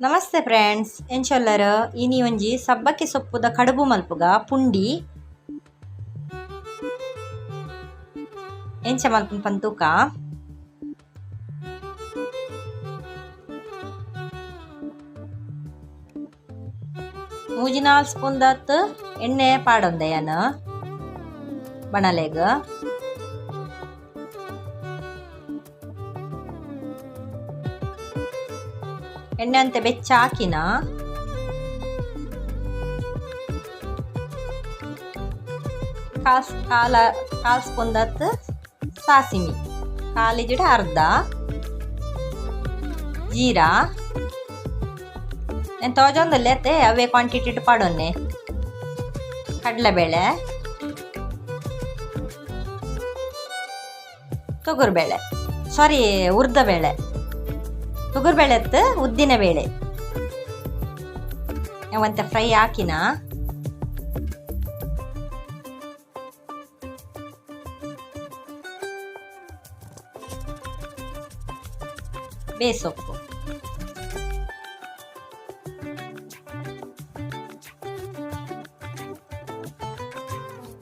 ನಮಸ್ತೆ ಫ್ರೆಂಡ್ಸ್ ಎಂಚೊಲ್ಲರ ಇನಿ ಒಂಜಿ ಸಬ್ಬಕ್ಕಿ ಸೊಪ್ಪುದ ಕಡುಬು ಮಲ್ಪುಗ, ಪುಂಡಿ. ಎಂಚ ಮಲ್ಪುನ ಪಂತೂಕ? ಮೂಜಿ ನಾಲ್ ಸ್ಪೂನ್ ದತ್ ಎಣ್ಣೆ ಪಾಡೊಂದೆಯನ್ನು ಬಣಲೆಗ್. ಎಣ್ಣೆ ಅಂತ ಬೆಚ್ಚ ಹಾಕಿನ? ಕಾಲ್ ಕಾಲ, ಕಾಲ್ ಸ್ಪೂನ್ ದತ್ ಸಾಸಿಮಿ ಕಾಲಿಜಿಡ ಅರ್ಧ. ಜೀರಾ. నేను ತೋಜೊಂದಲ್ಲಿ ಅತ್ತೆ? ಅವೇ ಕ್ವಾಂಟಿಟಿ ಇಟ್ಟು ಪಾಡೊನ್ನೆ ಕಡಲೆಬೇಳೆ. ತೊಗರ್ಬೇಳೆ. ಸಾರಿ ಉರ್ದಬೇಳೆ. ತೊಗರುಬೇಳೆ ಅತ್ತು ಉದ್ದಿನ ಬೇಳೆ. ಅವಂತ ಫ್ರೈ ಹಾಕಿನ. ಬೇಸೊಪ್ಪು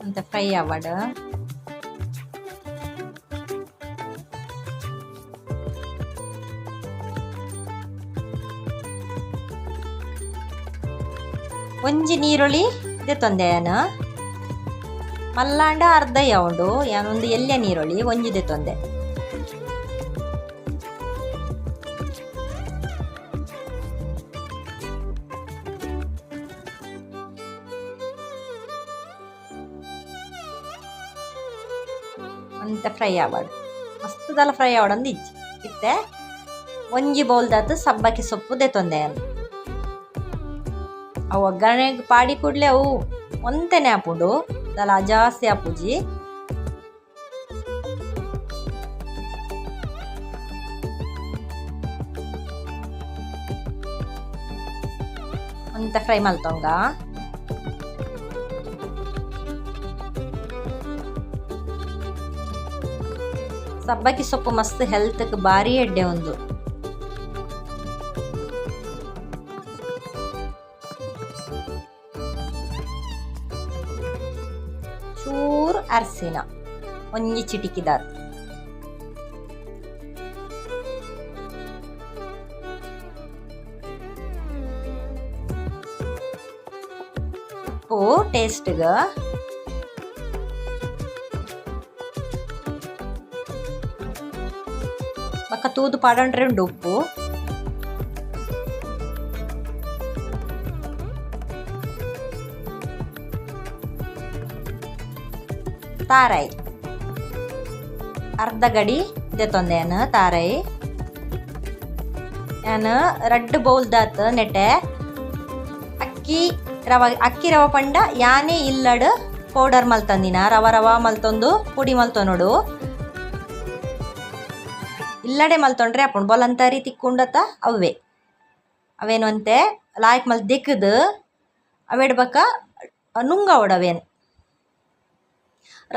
ಅಂತ ಫ್ರೈ ಆವಾಡ ಒಂಜಿ ನೀರುಳ್ಳಿ ಇದೆ ತೊಂದೆಯನ ಮಲ್ಲಾಂಡ ಅರ್ಧ ಯಾವುದು ಯಾನೊಂದು ಎಲ್ಲೆ ನೀರುಳ್ಳಿ ಒಂಜಿದೆ ತೊಂದೆ ಅಂತ ಫ್ರೈ ಆವಾಡು. ಮಸ್ತದಲ್ಲ ಫ್ರೈ ಆವಡಂದು ಇಜ್ಜಿ. ಇತ್ತೆ? ಒಂಜಿ ಬೌಲ್ದಾತು ಸಬ್ಬಕ್ಕಿ ಸೊಪ್ಪು ಅನ್ನು ಆ ಒಗ್ಗರಣೆಗೆ ಪಾಡಿ ಕೂಡಲೇ ಅವು ಒಂತೆನೆ ಹಾಪುಂಡು. ದಲ ಜಾಸ್ತಿ ಹಾಪುಜಿ. ಅಂತ ಫ್ರೈ ಮಲ್ತೊಂಗ ಸಬ್ಬಕ್ಕಿ ಸೊಪ್ಪು ಮಸ್ತ್ ಹೆಲ್ತ್ಗೆ ಭಾರಿ ಎಡ್ಡೆ ಒಂದು. ಅರ್ಸಿನ ಒಂಜಿ ಚಿಟಿಕಿದಾರ್. ಉಪ್ಪು ಟೇಸ್ಟ್ಗ ಬಕ್ಕ ತೂದು ಪಾಡಂಡ್ರೆ ಉಂಡು ಉಪ್ಪು. ತಾರಾಯಿ ಅರ್ಧ ಗಡಿ ಇದೆ ತಾರಾಯಿ ನಾನು ರಡ್ಡು ಬೌಲ್ದಾತ ನೆಟ್ಟೆ. ಅಕ್ಕಿ ರವ ಅಕ್ಕಿ ರವ ಪಂಡ ಯಾನೇ ಇಲ್ಲಡ್ ಪೌಡರ್ ಮಲ್ತಂದಿನ ರವ ರವ ಮಲ್ತೊಂದು ಪುಡಿ ಮಲ್ತೊನೋಡು ಇಲ್ಲಡೆ ಮಲ್ತೊಂಡ್ರೆ ಅಪ್ಪುಂಡು ಬೊಲಂತರಿ ತಿಕ್ಕೊಂಡತ್ತ ಅವೇ ಅವೇನು ಅಂತೆ, ಲಾಯ್ಕ್ ಮಲ್ ದಿಕ್ಕದು ಅವೇಡ್ ಬಕ್ಕ ನುಂಗ ಅವೇನು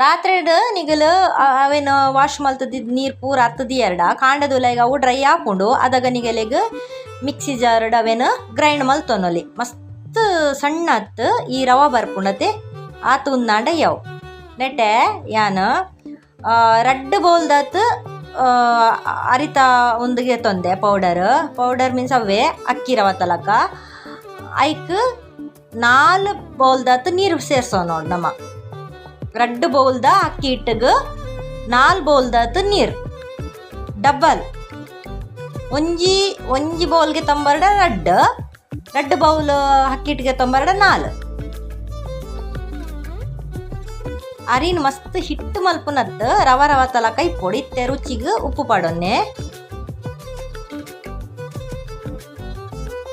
ರಾತ್ರಿಡ್ ನಿಗಲ್ ಅವೇನು ವಾಶ್ ಮಲ್ತದಿದ್ದು ನೀರು ಪೂರ ಹತ್ತದಿ ಎರಡ ಕಾಂಡದುಲೆಗ್ ಅವು ಡ್ರೈ ಹಾಕೊಂಡು ಅದಾಗ ನಿಗಲೆಗ್ ಮಿಕ್ಸಿ ಜಾರ್ಡ್ ಅವೇನು ಗ್ರೈಂಡ್ ಮಲ್ತೊನೊಲಿ ಮಸ್ತ್ ಸಣ್ಣ ಹತ್ತು ಈ ರವ ಬರ್ಪುಂಡತೆ, ಆತು ಉಂದಾಂಡ ಯವ್. ನೆಟ್ಟೆ, ಯಾನು ರಡ್ಡು ಬೋಲ್ದತ್ ಅರಿತ ಒಂದಿಗೆ ತೊಂದೆ ಪೌಡರ್ ಪೌಡರ್ ಮೀನ್ಸ್ ಅವೇ ಅಕ್ಕಿ ರವ ತಲಕ. ಐಕ್ ನಾಲ್ ಬೌಲ್ದತ್ ನೀರು ಸೇರ್ಸೋ ನೋಡಿ ನಮ್ಮ. ರಡ್ಡು ಬೌಲ್ದ ಅಕ್ಕಿ ಹಿಟ್ಟಿಗೆ ನಾಲ್ ಬೌಲ್ದತ್ ನೀರು ಡಬ್ಬಲ್ ಒಂಜಿ ಒಂಜಿ ಬೌಲ್ಗೆ ತೊಂಬರ್ಡ ರಡ್ಡ್ ರಡ್ಡ್ ಬೌಲ್ ಅಕ್ಕಿ ಹಿಟ್ಟಿಗೆ ತೊಂಬರ್ಡ ನಾಲ್ ಅರಿನ್ ಮಸ್ತ್ ಹಿಟ್ಟು ಮಲ್ಪುನತ್ ರವ ರವ ಇಪ್ಪೊಡು ಇತ್ತೆ ರುಚಿಗೆ ಉಪ್ಪು ಪಾಡೊನ್ನೆ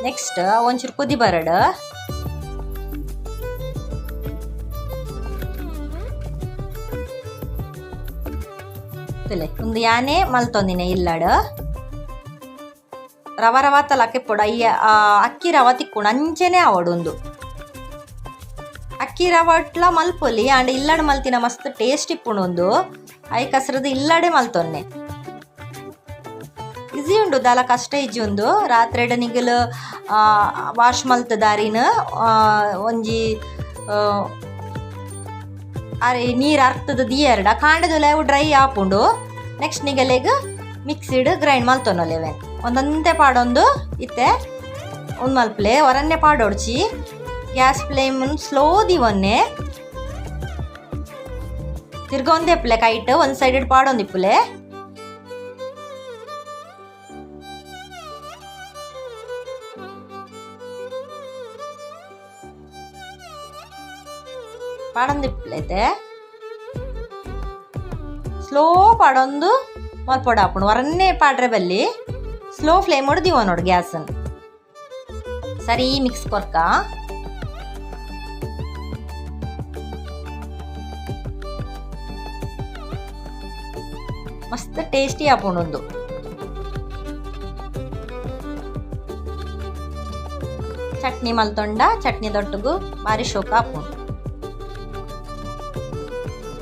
ನೆಕ್ಸ್ಟ್ ಒಂಚೂರು ಕುದಿ ಬರಡ್ ತುಲೆ ಒಂದು ಯಾನೆ ಮಲ್ತೊಂದಿನ ಇಲ್ಲಡ್. ರವ ತಲಕ ಇಪ್ಪೊಡು ಅಯ್ಯ ಅಕ್ಕಿ ರವ ತಿಕ್ಕೊಂಡು ಅಂಚೆನೆ ಆವಡೊಂದು ಅಕ್ಕಿ ರವಟ್ಲ ಮಲ್ಪೊಲಿ. ಆಂಡ ಇಲ್ಲಡ್ ಮಲ್ತಿನ ಮಸ್ತ್ ಟೇಸ್ಟ್ ಇಪ್ಪುಂಡು ಐ ಕಸ್ರದು ಇಲ್ಲಡೆ ಮಲ್ತೊನ್ನೆ. ಇಜಿ ಉಂಡು ದಾಲ ಕಷ್ಟ ಇಜ್ಜಿ ಉಂದು. ರಾತ್ರೆಡ ನಿಗಲು ವಾಶ್ ಮಲ್ತ್ ದಾರಿನ ಒಂಜಿ ಅರೆ ನೀರು ಅರ್ತದ ದಿಯರ್ಡ ಕಾಂಡದ ಅವು ಡ್ರೈ ಆಪುಂಡು ನೆಕ್ಸ್ಟ್ ನಿಗಲೆಗ್ ಮಿಕ್ಸಿಡ್ ಗ್ರೈಂಡ್ ಮಲ್ತೊನೊಲೆವೆ ಒಂದೊಂದೆ ಪಾಡೊಂದು ಇತ್ತೆ. ಒಂದು ಮಲ್ಪಲೆ ಹೊರನ್ನೇ ಪಾಡೊಡ್ಚಿ ಗ್ಯಾಸ್ ಫ್ಲೇಮ್ ಸ್ಲೋ ದಿವನ್ನೆ ತಿರ್ಗೊಂದೆ ಪ್ಲೆ ಕೈಟ್ ಒಂದು ಸೈಡೆಡ್ ಪಾಡೊಂದಿಪ್ಪುಲೆ ಪಾಡೊಂದಿಪ್ಪಲೈತೆ ಸ್ಲೋ ಪಾಡೊಂದು ಮಲ್ಪೊಡ ಹಾಕೊಂಡು ಹೊರನ್ನೇ ಪಾಡ್ರೆ ಬಲ್ಲಿ ಸ್ಲೋ ಫ್ಲೇಮ್ ಹೊಡೆದಿವ ನೋಡು ಗ್ಯಾಸನ್ ಸರಿ ಮಿಕ್ಸ್ ಕೊರ್ಕ ಮಸ್ತ್ ಟೇಸ್ಟಿ ಆಪುಂಡು ಚಟ್ನಿ ಮಲ್ತೊಂಡ ಚಟ್ನಿ ದೊಟ್ಟಗು ಬಾರಿ ಶೋಕ ಆಪುಂಡು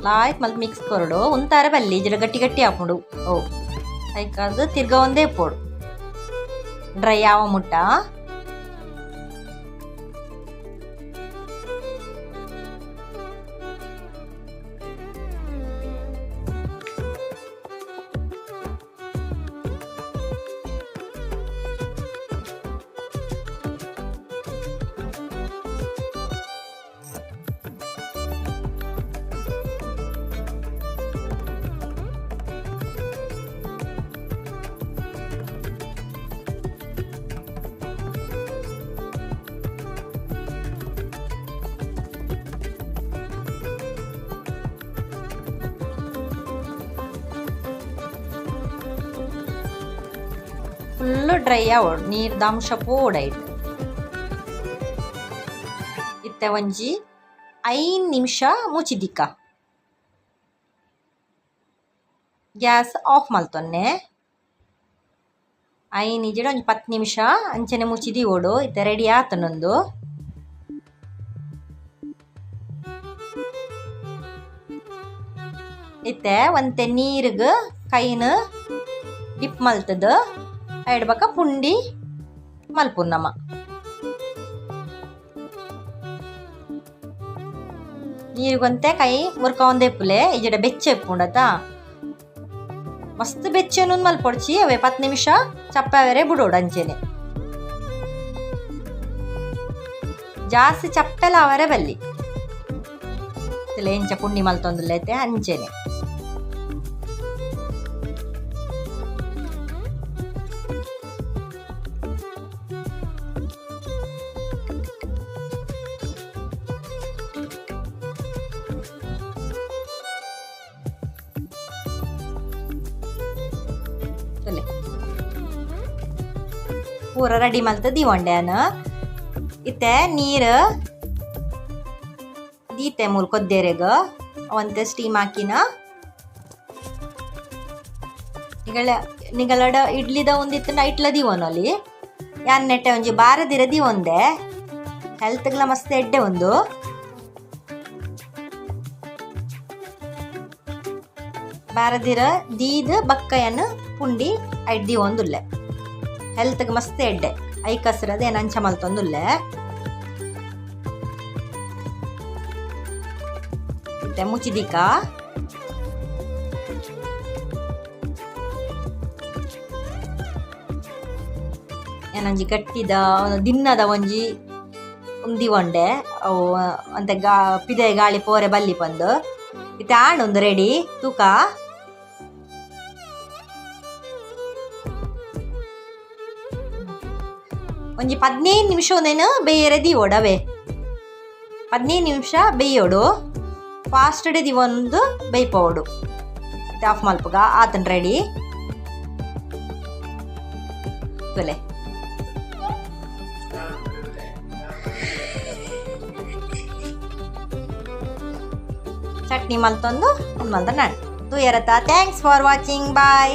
ಲಾಯ್ಕ್ ಮಲ್ತ್ ಮಿಕ್ಸ್ ಕೊರಡು, ಉಂತಾರೆ ಬಲ್ಲಿ, ಜರ ಗಟ್ಟಿ ಗಟ್ಟಿ ಹಾಕೊಂಡು ಓ ಐಕಾದು ತಿರ್ಗ ಒಂದೇ ಪೋಡು. ಡ್ರೈ ಆವ ಮುಟ್ಟ. ಫುಲ್ಲು ಡ್ರೈ ಆ ನೀರ್ದ ಅಂಶ ಪೋಡಾಯ್ತು ಇತ್ತೆ ಒಂಜಿ ಐದು ನಿಮಿಷ ಮುಚ್ಚಿದಿಕ್ಕ. Gas off ಮಲ್ತೊನ್ನೆ. ಐನ್ ಇಜಿಡ ಒಂಜಿ ಪತ್ತು ನಿಮಿಷ ಅಂಚನೆ ಮುಚ್ಚಿದಿ ಓಡು. ಇತ್ತೆ ರೆಡಿ ಆತನೊಂದು ಇತ್ತೆ ಒಂತೆ ನೀರಿಗೆ ಕೈನ ಡಿಪ್ ಮಲ್ತದ. ಐಡ್ ಬಕ ಪುಂಡಿ ಮಲ್ಪುನ್ನಮ ನೀರಿಗೊಂತೆ ಕೈ ಮುರ್ಕ ಒಂದೇ ಪುಲೆ ಇಜಡ ಬೆಚ್ಚೆ ಪುಂಡತ ಮಸ್ತ್ ಬೆಚ್ಚೆನು ಮಲ್ಪೊಡ್ಚಿ ಅವೇ ಪತ್ತು ನಿಮಿಷ ಚಪ್ಪವೆರೆ ಬಿಡೋಡು ಅಂಚೆನೆ ಜಾಸ್ತಿ ಚಪ್ಪೆಲ ಅವರೇ ಬಲ್ಲಿ ಎಂಚ ಪುಂಡಿ ಮಲ್ತೊಂದುಲ್ಲೈತೆ ಅಂಚೆನೆ ಪೂರ ರೆಡಿ ಮಲ್ತ ದಿವಂಡ್ಯಾನ ಇತ್ತೆ ನೀರು ದೀತೆ ಮುಲ್ಕೊದ್ದೇರೆಗ ಅವಂತೆ ಸ್ಟೀಮ್ ಹಾಕಿನ. ನಿಗಳ, ನಿಗಳಡ ಇಡ್ಲಿದ ಒಂದಿತ್ತು ನೈಟ್ಲ ದಿವನಲ್ಲಿ ಯಾನ್ ನೆಟ್ಟೆ ಒಂಜಿ ಬಾರದಿರ ಹೆಲ್ತ್ ಗ್ಲ ಮಸ್ತ್ ಎಡ್ಡೆ ಒಂದು. ಬಾರದಿರ ದೀದ್ ಬಕ್ಕಯನ್ನು ಪುಂಡಿ ಐಡ್ದಿ ಒಂದುಲ್ಲೆ ಹೆಲ್ತ್ಗೆ ಮಸ್ತ್ ಎಡ್ಡೆ. ಐ ಕಸ್ರದ ಏನ್ ಅಂಚ ಮಲ್ತೊಂದುಲ್ಲೆ ಮತ್ತೆ ಮುಚ್ಚಿದಿಕ? ಏನಂಜಿ ಗಟ್ಟಿದ ದಿನ್ನದ ಒಂಜಿ ಉಂದಿ ಒಂಡೆ. ಅವು, ಅಂತೆ ಗಾ, ಪಿದೆ ಗಾಳಿ ಪೋರೆ ಬಲ್ಲಿ ಬಂದು ಇತ್ತೆ ಆಣೊಂದು ರೆಡಿ ತೂಕ? ಒಂಜಿ ಹದಿನೈದು ನಿಮಿಷ ಒಂದೇನು? ಬೇಯರೆ ದಿವೋಡವೆ ಹದಿನೈದು ನಿಮಿಷ ಬೇಯೋಡು. Fast day ದಿವೊಂದು ಬೇಯ್ಪೋಡು. ಮತ್ತೆ ಆಫ್ ಮಲ್ಪಗ, ಆತನ್ ರೆಡಿ ತೊಲೆ ಚಟ್ನಿ ಮಲ್ತೊಂದು ಮಲ್ತ ನಾನು. ತೂಯರತ್ತ ಥ್ಯಾಂಕ್ಸ್ ಫಾರ್ ವಾಚಿಂಗ್ ಬಾಯ್